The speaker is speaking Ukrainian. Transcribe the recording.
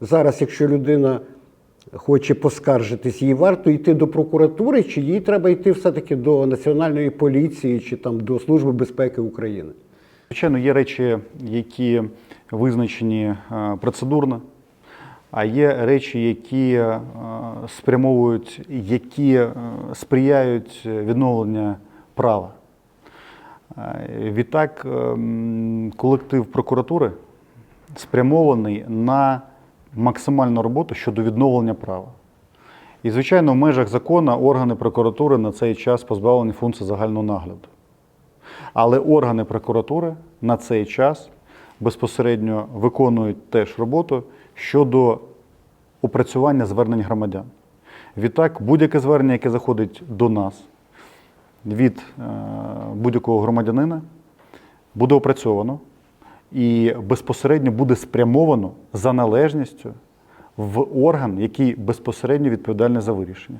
Зараз, якщо людина хоче поскаржитись, їй варто йти до прокуратури, чи їй треба йти все-таки до Національної поліції чи там до Служби безпеки України? Звичайно, є речі, які визначені е, процедурно, а є речі, які е, спрямовують, які е, сприяють відновленню права. Відтак, е, колектив прокуратури спрямований на максимальну роботу щодо відновлення права. І, звичайно, в межах закону органи прокуратури на цей час позбавлені функцій загального нагляду. Але органи прокуратури на цей час безпосередньо виконують теж роботу щодо опрацювання звернень громадян. Відтак, будь-яке звернення, яке заходить до нас від е, будь-якого громадянина, буде опрацьовано і безпосередньо буде спрямовано за належністю в орган, який безпосередньо відповідальний за вирішення.